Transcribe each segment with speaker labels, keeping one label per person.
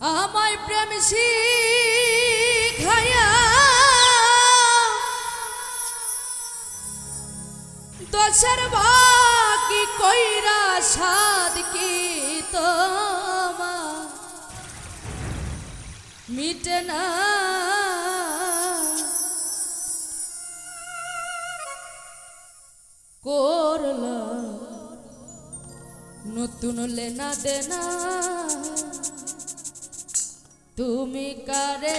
Speaker 1: আমায় প্রেম শিখায়া বাকি কইরা সাদ কি তোমা মিটে না। করল নতুন লেনা দেনা। তুমি কারে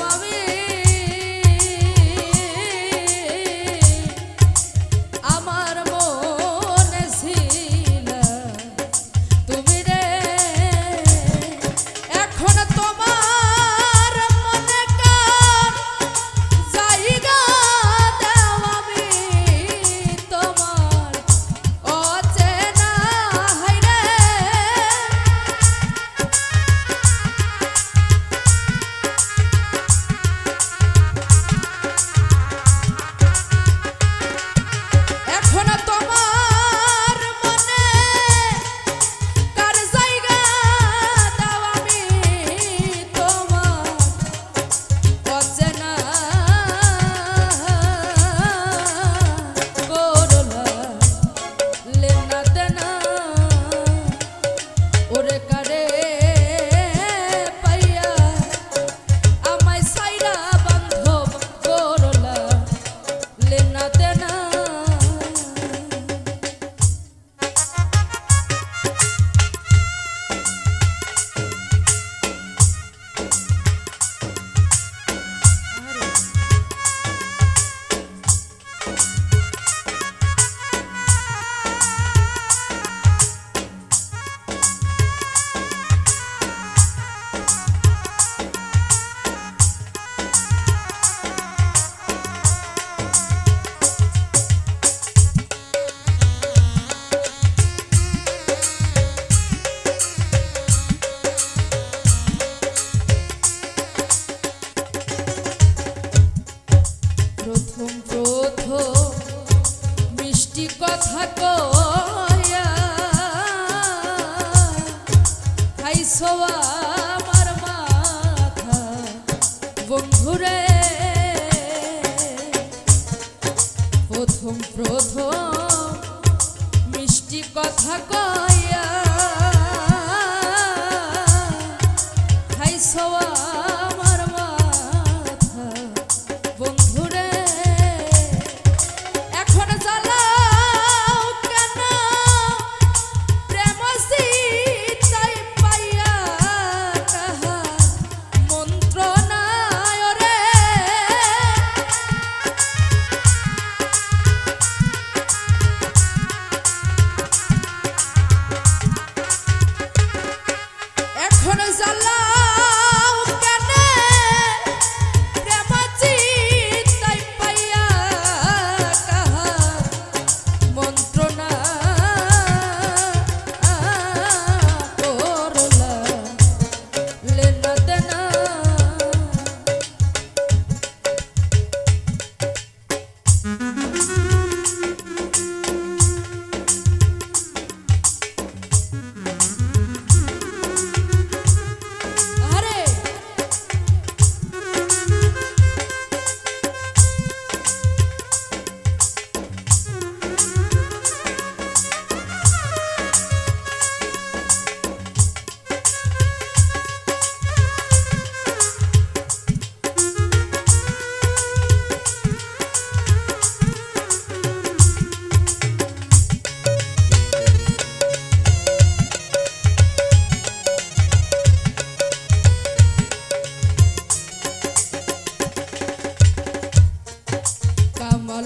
Speaker 1: আমার মাথা। প্রথম প্রথম মিষ্টি কথা কয়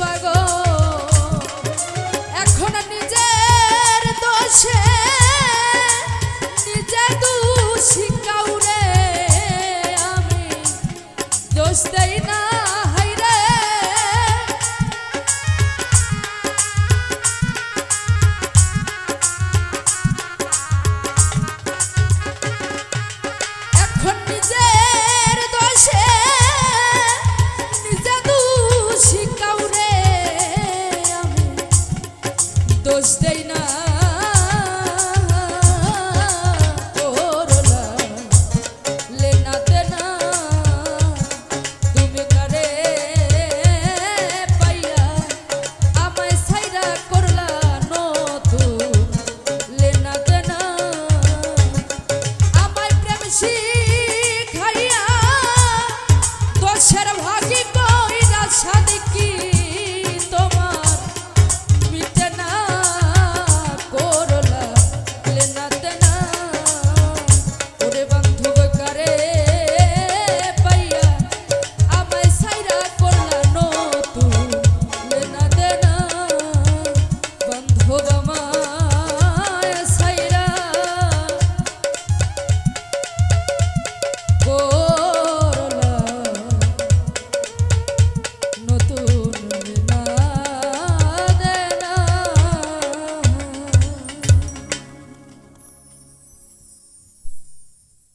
Speaker 1: pagou. stay.